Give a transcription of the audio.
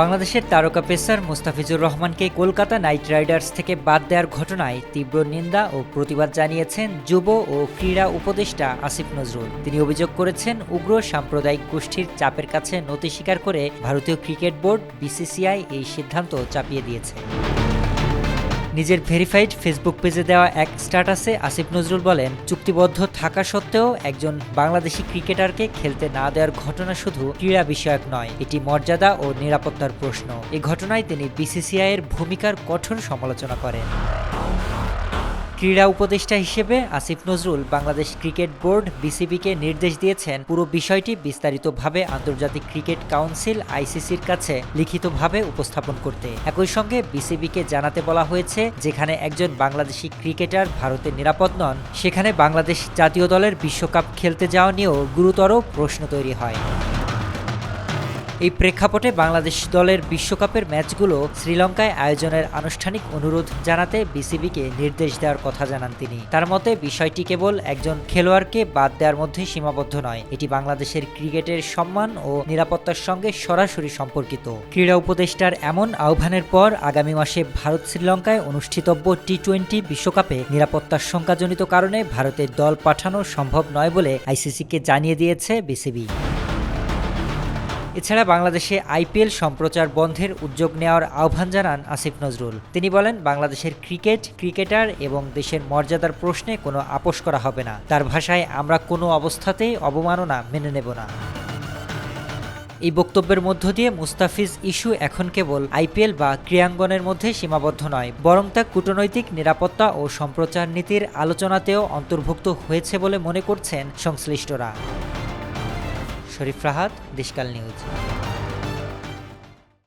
বাংলাদেশের তারকা পেসার মুস্তাফিজুর রহমানকে কলকাতা নাইট রাইডার্স থেকে বাদ দেওয়ার ঘটনায় তীব্র নিন্দা ও প্রতিবাদ জানিয়েছেন যুব ও ক্রীড়া উপদেষ্টা আসিফ নজরুল। তিনি অভিযোগ করেছেন, উগ্র সাম্প্রদায়িক গোষ্ঠীর চাপের কাছে নতি স্বীকার করে ভারতীয় ক্রিকেট বোর্ড, বিসিসিআই এই সিদ্ধান্ত চাপিয়ে দিয়েছে। নিজের ভেরিফাইড ফেসবুক পেজে দেওয়া এক স্ট্যাটাসে আসিফ নজরুল বলেন, চুক্তিবদ্ধ থাকা সত্ত্বেও একজন বাংলাদেশি ক্রিকেটারকে খেলতে না দেওয়ার ঘটনা শুধু ক্রীড়া বিষয়ক নয়, এটি মর্যাদা ও নিরাপত্তার প্রশ্ন। এ ঘটনায় তিনি বিসিসিআইয়ের ভূমিকার কঠোর সমালোচনা করেন। ক্রীড়া উপদেষ্টা হিসেবে আসিফ নজরুল বাংলাদেশ ক্রিকেট বোর্ড, বিসিবিকে নির্দেশ দিয়েছেন পুরো বিষয়টি বিস্তারিতভাবে আন্তর্জাতিক ক্রিকেট কাউন্সিল, আইসিসির কাছে লিখিতভাবে উপস্থাপন করতে। একই সঙ্গে বিসিবিকে জানাতে বলা হয়েছে, যেখানে একজন বাংলাদেশি ক্রিকেটার ভারতে নিরাপদ নন, সেখানে বাংলাদেশ জাতীয় দলের বিশ্বকাপ খেলতে যাওয়া নিয়েও গুরুতর প্রশ্ন তৈরি হয়। এই প্রেক্ষাপটে বাংলাদেশ দলের বিশ্বকাপের ম্যাচগুলো শ্রীলঙ্কায় আয়োজনের আনুষ্ঠানিক অনুরোধ জানাতে বিসিবিকে নির্দেশ দেওয়ার কথা জানান তিনি। তার মতে, বিষয়টি কেবল একজন খেলোয়াড়কে বাদ দেওয়ার মধ্যে সীমাবদ্ধ নয়। এটি বাংলাদেশের ক্রিকেটের সম্মান ও নিরাপত্তার সঙ্গে সরাসরি সম্পর্কিত। ক্রীড়া উপদেষ্টার এমন আহ্বানের পর আগামী মাসে ভারত শ্রীলঙ্কায় অনুষ্ঠিতব্য টি টোয়েন্টি বিশ্বকাপে নিরাপত্তার শঙ্কাজনিত কারণে ভারতের দল পাঠানো সম্ভব নয় বলে আইসিসিকে জানিয়ে দিয়েছে বিসিবি। এছাড়া বাংলাদেশে আইপিএল সম্প্রচার বন্ধের উদ্যোগ নেওয়ার আহ্বান জানান আসিফ নজরুল। তিনি বলেন, বাংলাদেশের ক্রিকেট, ক্রিকেটার এবং দেশের মর্যাদার প্রশ্নে কোনো আপোষ করা হবে না। তার ভাষায়, আমরা কোনো অবস্থাতেই অবমাননা মেনে নেব না। এই বক্তব্যের মধ্য দিয়ে মুস্তাফিজ ইস্যু এখন কেবল আইপিএল বা ক্রীড়াঙ্গনের মধ্যে সীমাবদ্ধ নয়, বরং তা কূটনৈতিক নিরাপত্তা ও সম্প্রচার নীতির আলোচনাতেও অন্তর্ভুক্ত হয়েছে বলে মনে করছেন সংশ্লিষ্টরা। শরীফ রাহাত দেশকাল নিউজ।